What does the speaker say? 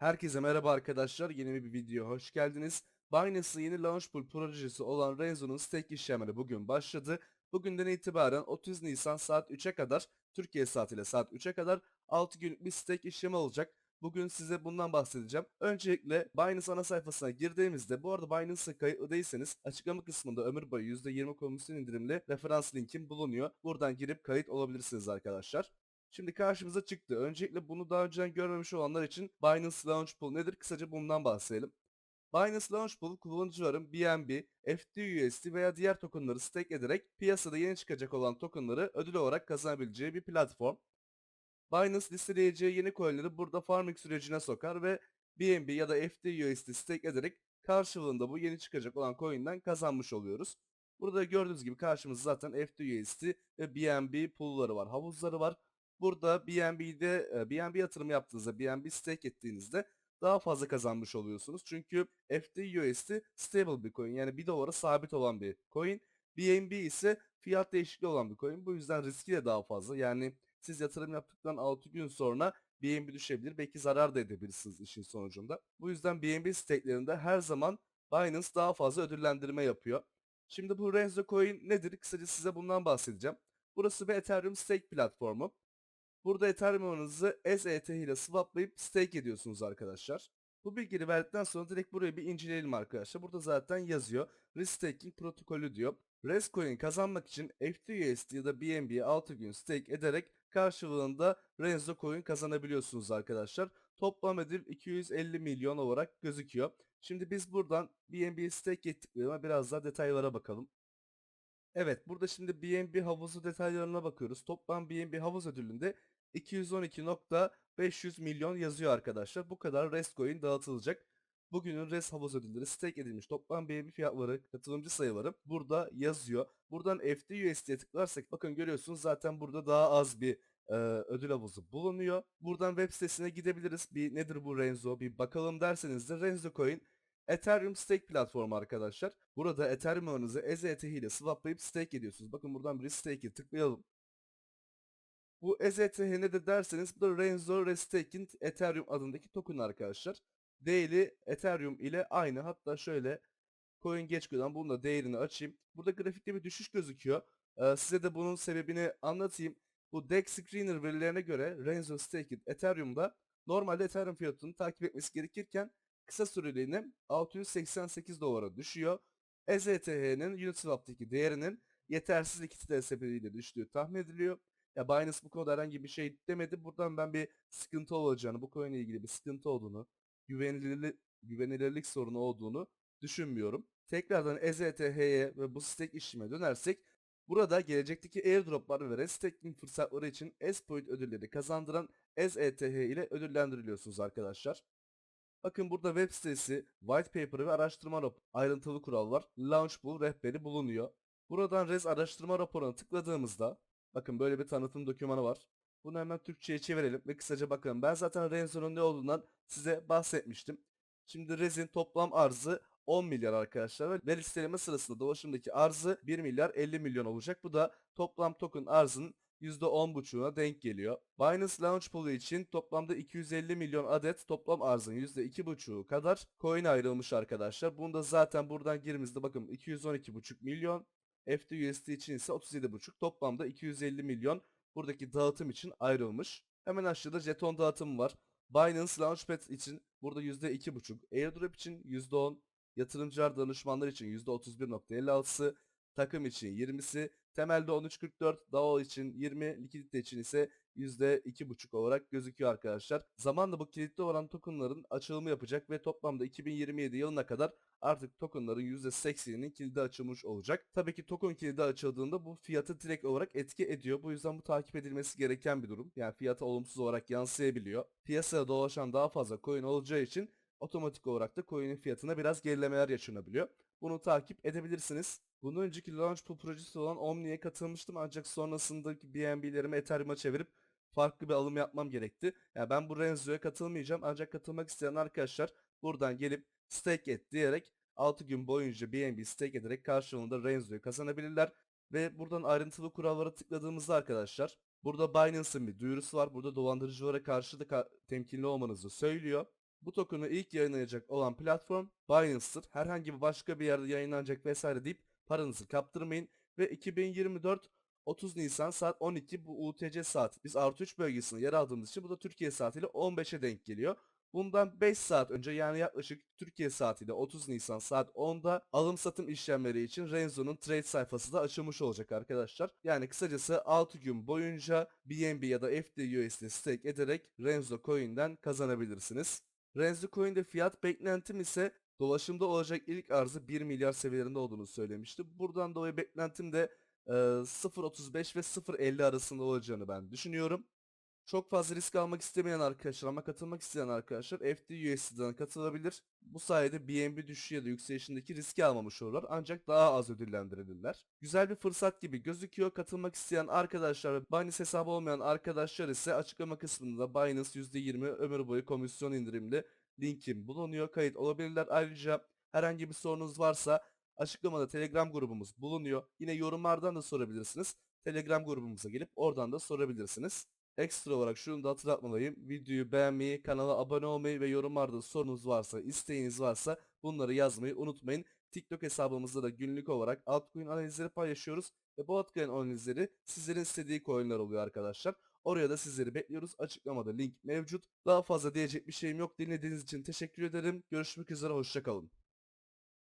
Herkese merhaba arkadaşlar. Yeni bir video hoş geldiniz. Binance'ın yeni Launchpool projesi olan Renzo'nun stake işlemleri bugün başladı. Bugünden itibaren 30 Nisan saat 3'e kadar, Türkiye saatiyle saat 3'e kadar 6 günlük bir stake işlemi olacak. Bugün size bundan bahsedeceğim. Öncelikle Binance ana sayfasına girdiğimizde, bu arada Binance'a kayıtlı değilseniz açıklama kısmında ömür boyu %20 komisyon indirimli referans linkim bulunuyor. Buradan girip kayıt olabilirsiniz arkadaşlar. Şimdi karşımıza çıktı. Öncelikle bunu daha önceden görmemiş olanlar için Binance Launch Pool nedir? Kısaca bundan bahsedelim. Binance Launch Pool kullanıcıların BNB, FTUSD veya diğer tokenları stake ederek piyasada yeni çıkacak olan tokenları ödül olarak kazanabileceği bir platform. Binance listeleyeceği yeni coinleri burada farming sürecine sokar ve BNB ya da FTUSD stake ederek karşılığında bu yeni çıkacak olan coin'den kazanmış oluyoruz. Burada gördüğünüz gibi karşımızda zaten FTUSD ve BNB pool'ları var, havuzları var. Burada BNB'de BNB yatırım yaptığınızda, BNB stake ettiğinizde daha fazla kazanmış oluyorsunuz. Çünkü FTUSD stable bir coin yani bir dolara sabit olan bir coin. BNB ise fiyat değişikliği olan bir coin. Bu yüzden riski de daha fazla. Yani siz yatırım yaptıktan 6 gün sonra BNB düşebilir. Belki zarar da edebilirsiniz işin sonucunda. Bu yüzden BNB stake'lerinde her zaman Binance daha fazla ödüllendirme yapıyor. Şimdi bu Renzo Coin nedir? Kısaca size bundan bahsedeceğim. Burası bir Ethereum stake platformu. Burada Ethereum'unuzu SET ile swaplayıp stake ediyorsunuz arkadaşlar. Bu bilgileri verdikten sonra direkt burayı bir inceleyelim arkadaşlar. Burada zaten yazıyor. Restaking protokolü diyor. Rescoin kazanmak için FTUSD ya da BNB'ye 6 gün stake ederek karşılığında Renzo Coin kazanabiliyorsunuz arkadaşlar. Toplam ödül 250 milyon olarak gözüküyor. Şimdi biz buradan BNB stake ettiklerime biraz daha detaylara bakalım. Evet burada şimdi BNB havuzu detaylarına bakıyoruz. Toplam BNB havuz ödülünde 212.500 milyon yazıyor arkadaşlar. Bu kadar REST coin dağıtılacak. Bugünün REST havuz ödülleri stake edilmiş toplam BNB fiyatları, katılımcı sayıları burada yazıyor. Buradan FTUSD'ye tıklarsak bakın görüyorsunuz zaten burada daha az bir e, ödül havuzu bulunuyor. Buradan web sitesine gidebiliriz. Bir nedir bu Renzo bir bakalım derseniz de Renzo Coin Ethereum stake platformu arkadaşlar. Burada Ethereum ağınızı EZT ile swaplayıp stake ediyorsunuz. Bakın buradan bir stake'e tıklayalım. Bu EZTH ne de derseniz bu da Renzo Restaking Ethereum adındaki token arkadaşlar. Değeri Ethereum ile aynı. Hatta şöyle coin geçmeden bunun da değerini açayım. Burada grafikte bir düşüş gözüküyor. Ee, size de bunun sebebini anlatayım. Bu DEX Screener verilerine göre Renzo Staking Ethereum'da normalde Ethereum fiyatını takip etmesi gerekirken kısa süreliğine 688 dolara düşüyor. EZTH'nin Uniswap'taki değerinin yetersiz likidite sebebiyle düştüğü tahmin ediliyor. Ya Binance bu konuda herhangi bir şey demedi. Buradan ben bir sıkıntı olacağını, bu coin ile ilgili bir sıkıntı olduğunu, güvenilirlik, güvenilirlik sorunu olduğunu düşünmüyorum. Tekrardan EZTH'ye ve bu stake işleme dönersek burada gelecekteki airdroplar ve restaking fırsatları için S-Point ödülleri kazandıran EZTH ile ödüllendiriliyorsunuz arkadaşlar. Bakın burada web sitesi, white paper ve araştırma rap- ayrıntılı kural var. Launchpool rehberi bulunuyor. Buradan Rez araştırma raporuna tıkladığımızda bakın böyle bir tanıtım dokümanı var. Bunu hemen Türkçe'ye çevirelim ve kısaca bakalım. Ben zaten Renzo'nun ne olduğundan size bahsetmiştim. Şimdi Rez'in toplam arzı 10 milyar arkadaşlar ve listeleme sırasında dolaşımdaki arzı 1 milyar 50 milyon olacak. Bu da toplam token arzının %10.5'una denk geliyor. Binance Launch Pool için toplamda 250 milyon adet toplam arzın %2.5'u kadar coin ayrılmış arkadaşlar. Bunu da zaten buradan girdiğimizde bakın 212.5 milyon FTUSD için ise 37.5 toplamda 250 milyon buradaki dağıtım için ayrılmış. Hemen aşağıda jeton dağıtımı var. Binance Launchpad için burada %2.5, Airdrop için %10, yatırımcılar danışmanlar için %31.56'sı, takım için 20'si, temelde 13.44, DAO için 20, likidite için ise %2.5 olarak gözüküyor arkadaşlar. Zamanla bu kilitli olan tokenların açılımı yapacak ve toplamda 2027 yılına kadar artık tokenların %80'inin kilidi açılmış olacak. Tabii ki token kilidi açıldığında bu fiyatı direkt olarak etki ediyor. Bu yüzden bu takip edilmesi gereken bir durum. Yani fiyata olumsuz olarak yansıyabiliyor. Piyasaya dolaşan daha fazla coin olacağı için otomatik olarak da coin'in fiyatına biraz gerilemeler yaşanabiliyor. Bunu takip edebilirsiniz. Bundan önceki Launchpool projesi olan Omni'ye katılmıştım ancak sonrasındaki BNB'lerimi Ethereum'a çevirip farklı bir alım yapmam gerekti. Yani ben bu Renzo'ya katılmayacağım ancak katılmak isteyen arkadaşlar buradan gelip stake et diyerek 6 gün boyunca BNB stake ederek karşılığında Renzo'yu kazanabilirler. Ve buradan ayrıntılı kurallara tıkladığımızda arkadaşlar burada Binance'ın bir duyurusu var. Burada dolandırıcılara karşı da ka- temkinli olmanızı söylüyor. Bu token'ı ilk yayınlayacak olan platform Binance'tır. Herhangi bir başka bir yerde yayınlanacak vesaire deyip paranızı kaptırmayın. Ve 2024 30 Nisan saat 12 bu UTC saat. Biz artı 3 bölgesinde yer aldığımız için bu da Türkiye saatiyle 15'e denk geliyor. Bundan 5 saat önce yani yaklaşık Türkiye saatiyle 30 Nisan saat 10'da alım satım işlemleri için Renzo'nun trade sayfası da açılmış olacak arkadaşlar. Yani kısacası 6 gün boyunca BNB ya da FDUSD stake ederek Renzo coin'den kazanabilirsiniz. Renzo coin'de fiyat beklentim ise dolaşımda olacak ilk arzı 1 milyar seviyelerinde olduğunu söylemişti. Buradan dolayı beklentim de e, 0.35 ve 0.50 arasında olacağını ben düşünüyorum. Çok fazla risk almak istemeyen arkadaşlar ama katılmak isteyen arkadaşlar FDUSD'den katılabilir. Bu sayede BNB düşüşü ya da yükselişindeki riski almamış olurlar ancak daha az ödüllendirilirler. Güzel bir fırsat gibi gözüküyor. Katılmak isteyen arkadaşlar ve Binance hesabı olmayan arkadaşlar ise açıklama kısmında Binance %20 ömür boyu komisyon indirimli linkim bulunuyor. Kayıt olabilirler. Ayrıca herhangi bir sorunuz varsa açıklamada Telegram grubumuz bulunuyor. Yine yorumlardan da sorabilirsiniz. Telegram grubumuza gelip oradan da sorabilirsiniz. Ekstra olarak şunu da hatırlatmalıyım. Videoyu beğenmeyi, kanala abone olmayı ve yorumlarda sorunuz varsa, isteğiniz varsa bunları yazmayı unutmayın. TikTok hesabımızda da günlük olarak altcoin analizleri paylaşıyoruz. Ve bu altcoin analizleri sizlerin istediği coinler oluyor arkadaşlar. Oraya da sizleri bekliyoruz. Açıklamada link mevcut. Daha fazla diyecek bir şeyim yok. Dinlediğiniz için teşekkür ederim. Görüşmek üzere, hoşçakalın.